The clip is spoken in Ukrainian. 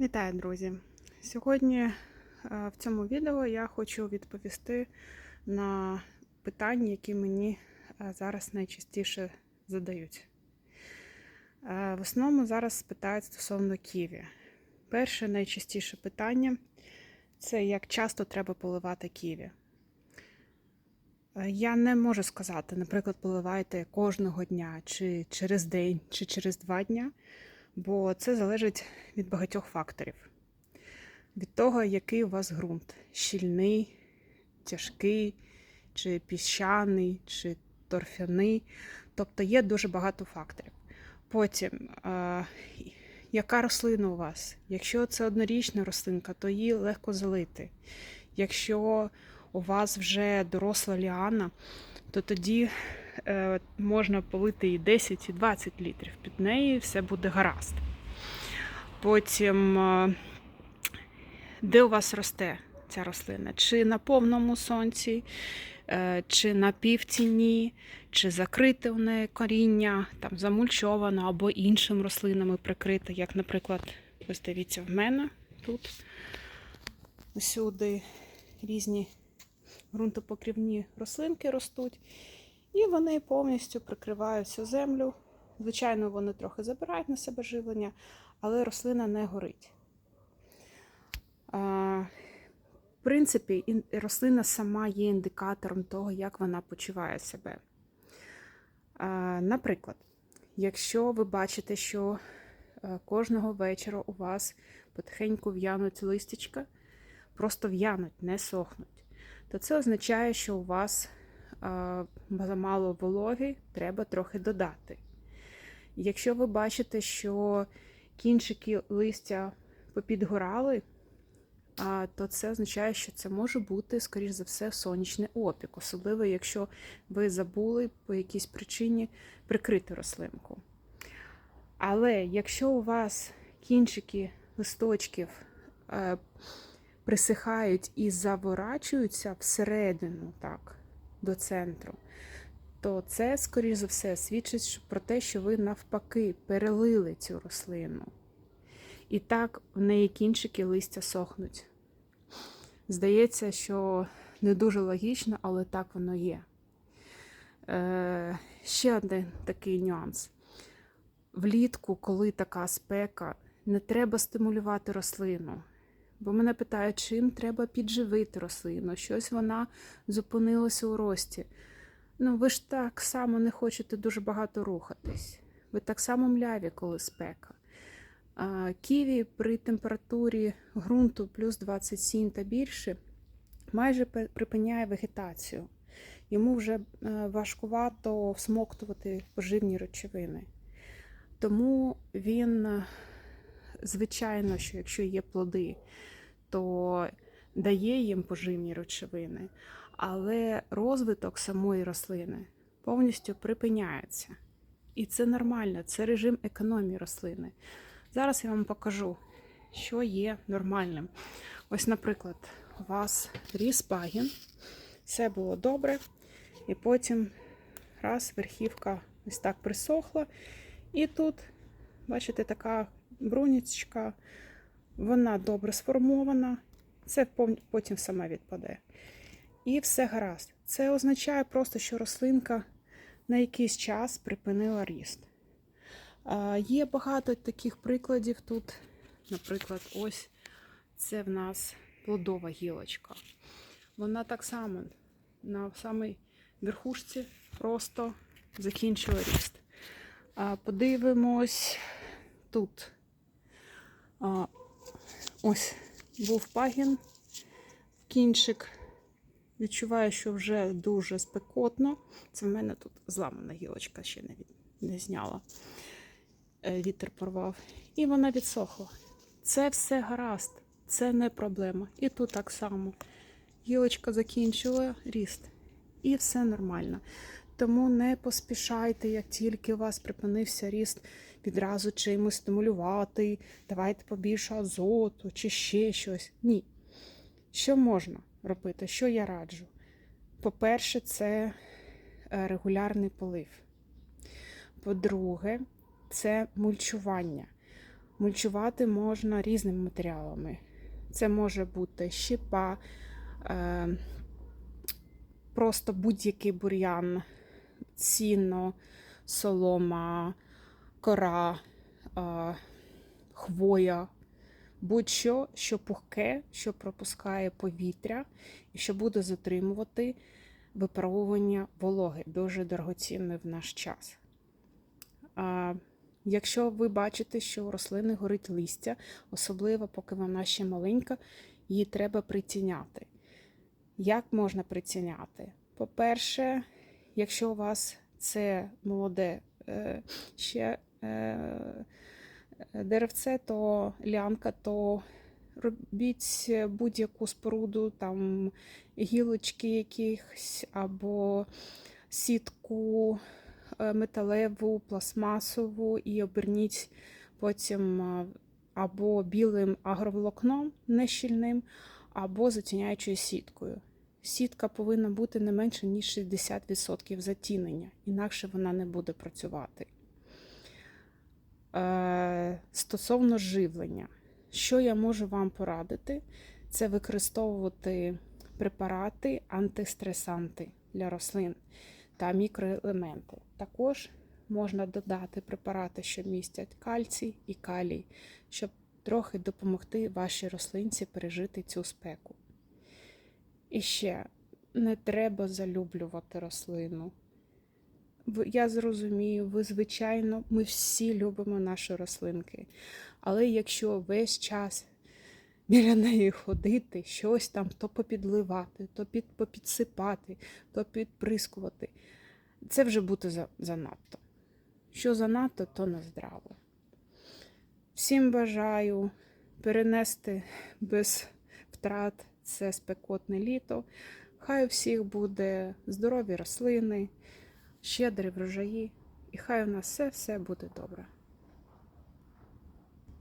Вітаю, друзі! Сьогодні е, в цьому відео я хочу відповісти на питання, які мені е, зараз найчастіше задають. Е, В основному зараз питають стосовно ківі. Перше найчастіше питання це як часто треба поливати ківі. Я не можу сказати, наприклад, поливайте кожного дня, чи через день, чи через два дня, бо це залежить від багатьох факторів. Від того, який у вас ґрунт: щільний, тяжкий, чи піщаний, чи торфяний. Тобто є дуже багато факторів. Потім, е, яка рослина у вас? Якщо це однорічна рослинка, то її легко залити. Якщо у вас вже доросла ліана, то тоді можна полити і 10, і 20 літрів. Під неї все буде гаразд. Потім, е, де у вас росте ця рослина? Чи на повному сонці, е, чи на півтіні, чи закрите у неї коріння, там замульчовано або іншими рослинами прикрите, як, наприклад, ось дивіться, в мене тут усюди різні ґрунтопокрівні рослинки ростуть, і вони повністю прикривають всю землю. Звичайно, вони трохи забирають на себе живлення, але рослина не горить. В принципі, рослина сама є індикатором того, як вона почуває себе. Наприклад, якщо ви бачите, що е, кожного вечора у вас потихеньку в'януть листячка, просто в'януть, не сохнуть, то це означає, що у вас замало вологи, треба трохи додати. Якщо ви бачите, що кінчики листя попідгорали, то це означає, що це може бути, скоріш за все, сонячний опік, особливо якщо ви забули по якійсь причині прикрити рослинку. Але якщо у вас кінчики листочків е, присихають і заворачуються всередину, так, до центру, то це, скоріш за все, свідчить про те, що ви навпаки перелили цю рослину. І так в неї кінчики листя сохнуть. Здається, що не дуже логічно, але так воно є. Е, ще один такий нюанс. Влітку, коли така спека, не треба стимулювати рослину. Бо мене питають, чим треба підживити рослину, щось вона зупинилася у рості. Ну, ви ж так само не хочете дуже багато рухатись. Ви так само мляві, коли спека. А, Ківі при температурі ґрунту плюс 27 та більше майже припиняє вегетацію. Йому вже е, важкувато всмоктувати поживні речовини. Тому він, е, звичайно, що якщо є плоди, то дає їм поживні речовини, але розвиток самої рослини повністю припиняється. І це нормально, це режим економії рослини. Зараз я вам покажу, що є нормальним. Ось, наприклад, у вас ріс пагін, все було добре, і потім раз верхівка ось так присохла. І тут, бачите, така брунічка, вона добре сформована, це потім сама відпаде. І все гаразд. Це означає просто, що рослинка на якийсь час припинила ріст. Є багато таких прикладів тут. Наприклад, ось це в нас плодова гілочка. Вона так само на самій верхушці просто закінчила ріст. Подивимось тут. А, Ось був пагін, кінчик. Відчуваю, що вже дуже спекотно. Це в мене тут зламана гілочка, ще не, не зняла. Е, Вітер порвав. І вона відсохла. Це все гаразд, це не проблема. І тут так само. Гілочка закінчила ріст. І все нормально. Тому не поспішайте, як тільки у вас припинився ріст, відразу чимось стимулювати, давайте побільше азоту чи ще щось. Ні. Що можна робити? Що я раджу? По-перше, це е, регулярний полив. По-друге, це мульчування. Мульчувати можна різними матеріалами. Це може бути щепа, е, просто будь-який бур'ян, сіно, солома, кора, хвоя, будь-що, що пухке, що пропускає повітря і що буде затримувати випаровування вологи, дуже дорогоцінне в наш час. Якщо ви бачите, що у рослини горить листя, особливо поки вона ще маленька, її треба притіняти. Як можна притіняти? По-перше, якщо у вас це молоде е, ще е, деревце, то лянка, то робіть будь-яку споруду, там гілочки якихось або сітку е, металеву, пластмасову і оберніть потім або білим агроволокном нещільним, або затіняючою сіткою. Сітка повинна бути не менше, ніж 60% затінення, інакше вона не буде працювати. Е, Стосовно живлення, що я можу вам порадити, це використовувати препарати антистресанти для рослин та мікроелементи. Також можна додати препарати, що містять кальцій і калій, щоб трохи допомогти вашій рослинці пережити цю спеку. І ще не треба залюблювати рослину. Я зрозумію, ви, звичайно, ми всі любимо наші рослинки. Але якщо весь час біля неї ходити, щось там то попідливати, то під, попідсипати, то підприскувати, це вже буде занадто. Що занадто, то не здраво. Всім бажаю перенести без втрат це спекотне літо. Хай у всіх буде здорові рослини, щедрі врожаї, і хай у нас все-все буде добре.